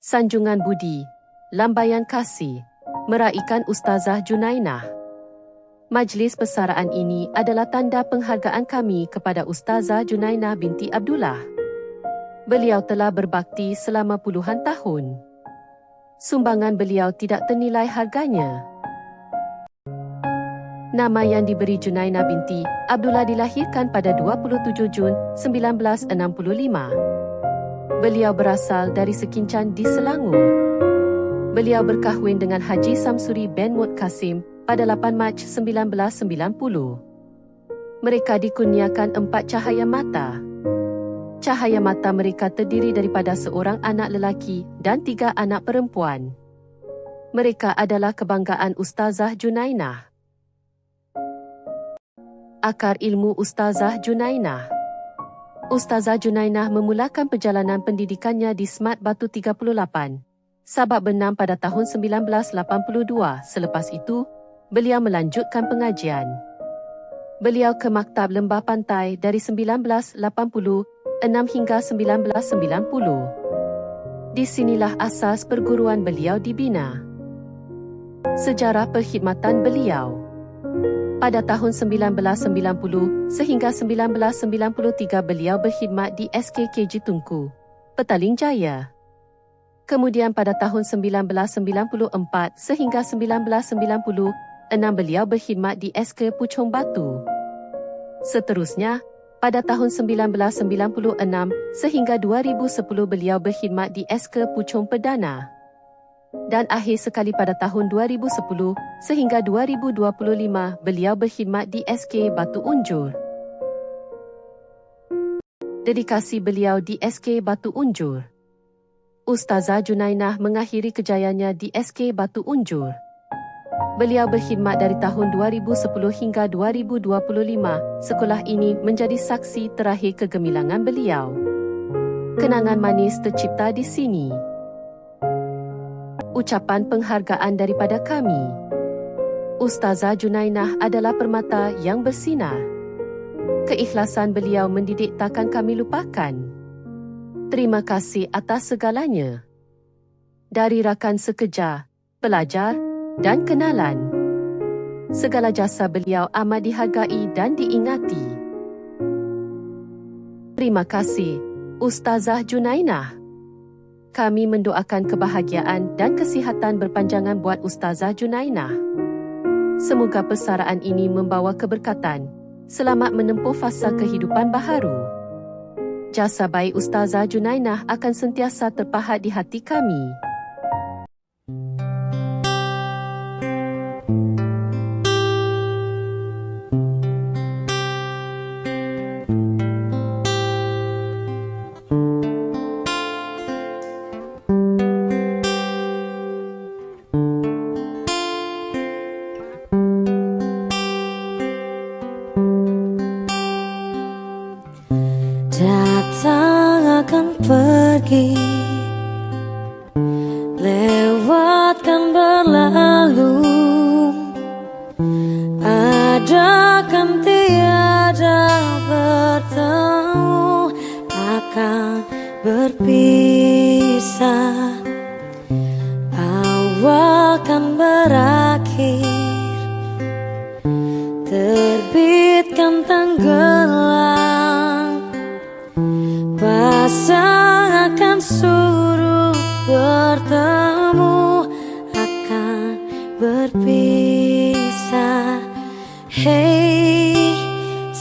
Sanjungan Budi, Lambaian Kasih, meraikan Ustazah Junainah. Majlis persaraan ini adalah tanda penghargaan kami kepada Ustazah Junainah binti Abdullah. Beliau telah berbakti selama puluhan tahun. Sumbangan beliau tidak ternilai harganya. Nama yang diberi Junainah binti Abdullah dilahirkan pada 27 Jun 1965. Beliau berasal dari Sekincan di Selangor. Beliau berkahwin dengan Haji Samsuri bin Mut Kasim pada 8 Mac 1990. Mereka dikurniakan empat cahaya mata. Cahaya mata mereka terdiri daripada seorang anak lelaki dan tiga anak perempuan. Mereka adalah kebanggaan Ustazah Junainah akar ilmu Ustazah Junainah. Ustazah Junainah memulakan perjalanan pendidikannya di Smart Batu 38. Sabab benam pada tahun 1982. Selepas itu, beliau melanjutkan pengajian. Beliau ke Maktab Lembah Pantai dari 1986 hingga 1990. Di sinilah asas perguruan beliau dibina. Sejarah perkhidmatan beliau pada tahun 1990 sehingga 1993 beliau berkhidmat di SKKG Tunku, Petaling Jaya. Kemudian pada tahun 1994 sehingga 1996 beliau berkhidmat di SK Puchong Batu. Seterusnya, pada tahun 1996 sehingga 2010 beliau berkhidmat di SK Puchong Perdana dan akhir sekali pada tahun 2010 sehingga 2025 beliau berkhidmat di SK Batu Unjur. Dedikasi beliau di SK Batu Unjur. Ustazah Junainah mengakhiri kejayaannya di SK Batu Unjur. Beliau berkhidmat dari tahun 2010 hingga 2025. Sekolah ini menjadi saksi terakhir kegemilangan beliau. Kenangan manis tercipta di sini ucapan penghargaan daripada kami. Ustazah Junainah adalah permata yang bersinar. Keikhlasan beliau mendidik takkan kami lupakan. Terima kasih atas segalanya. Dari rakan sekejar, pelajar dan kenalan. Segala jasa beliau amat dihargai dan diingati. Terima kasih, Ustazah Junainah. Kami mendoakan kebahagiaan dan kesihatan berpanjangan buat Ustazah Junainah. Semoga persaraan ini membawa keberkatan. Selamat menempuh fasa kehidupan baharu. Jasa baik Ustazah Junainah akan sentiasa terpahat di hati kami. Datang akan pergi. Lewatkan berlalu. Ada kan tiada bertemu. Akan berpisah. Awal kan berakhir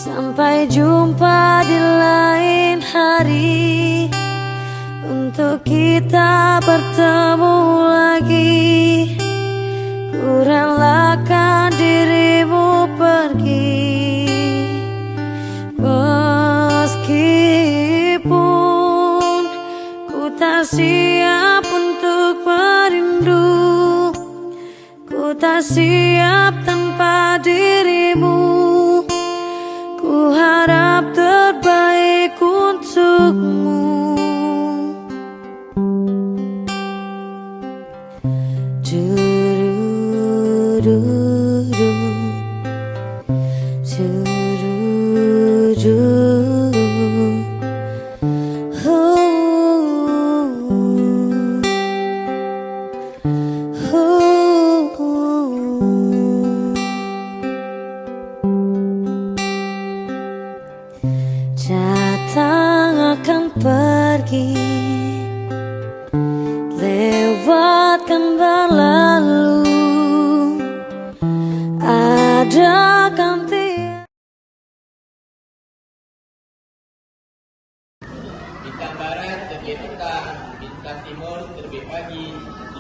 sampai jumpa di lain hari. Untuk kita bertemu lagi. Ku dirimu pergi 父母。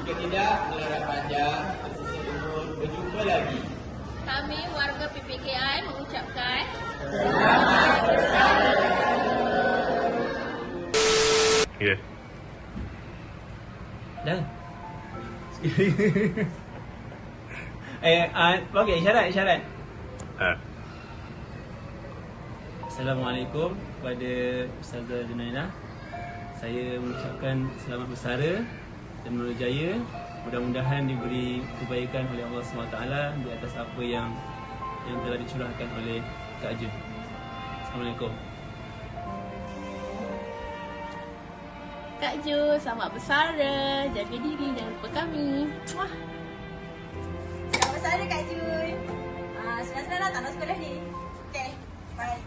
Jika tidak, melarat panjang, tersisir umur, berjumpa lagi. Kami warga PPKI mengucapkan Ya. Dah. eh, uh, okey, isyarat, isyarat. Ha. Assalamualaikum kepada Ustazah Junaina. Saya mengucapkan selamat bersara dan menurut jaya. Mudah-mudahan diberi kebaikan oleh Allah SWT di atas apa yang yang telah dicurahkan oleh Kak Jun. Assalamualaikum. Kak Jo, selamat bersara, jaga diri dan lupa kami. Muah. Selamat bersara Kak Jun. Ah, senang-senang datang nak sekolah ni. Okay, bye.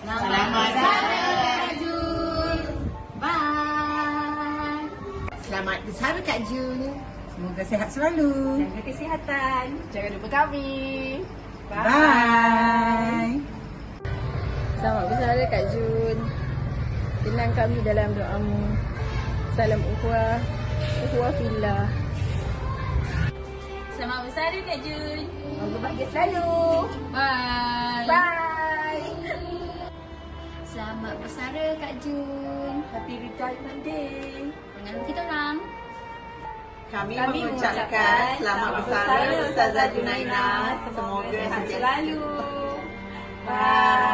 Selamat Kak Jun. Semoga sehat selalu. Jaga kesihatan. Jangan lupa kami. Bye. Selamat bersara Kak Jun. Tenang kami dalam doamu. Salam ukhuwah. Ukhuwah fillah. Selamat bersara Kak Jun. Semoga bahagia selalu. Bye. Bye. Selamat bersara Kak Jun. Happy retirement day. Dengan kita orang. Kami, Kami mengucapkan selamat bersara Ustazah Junaina. Semoga sehat selalu. Bye.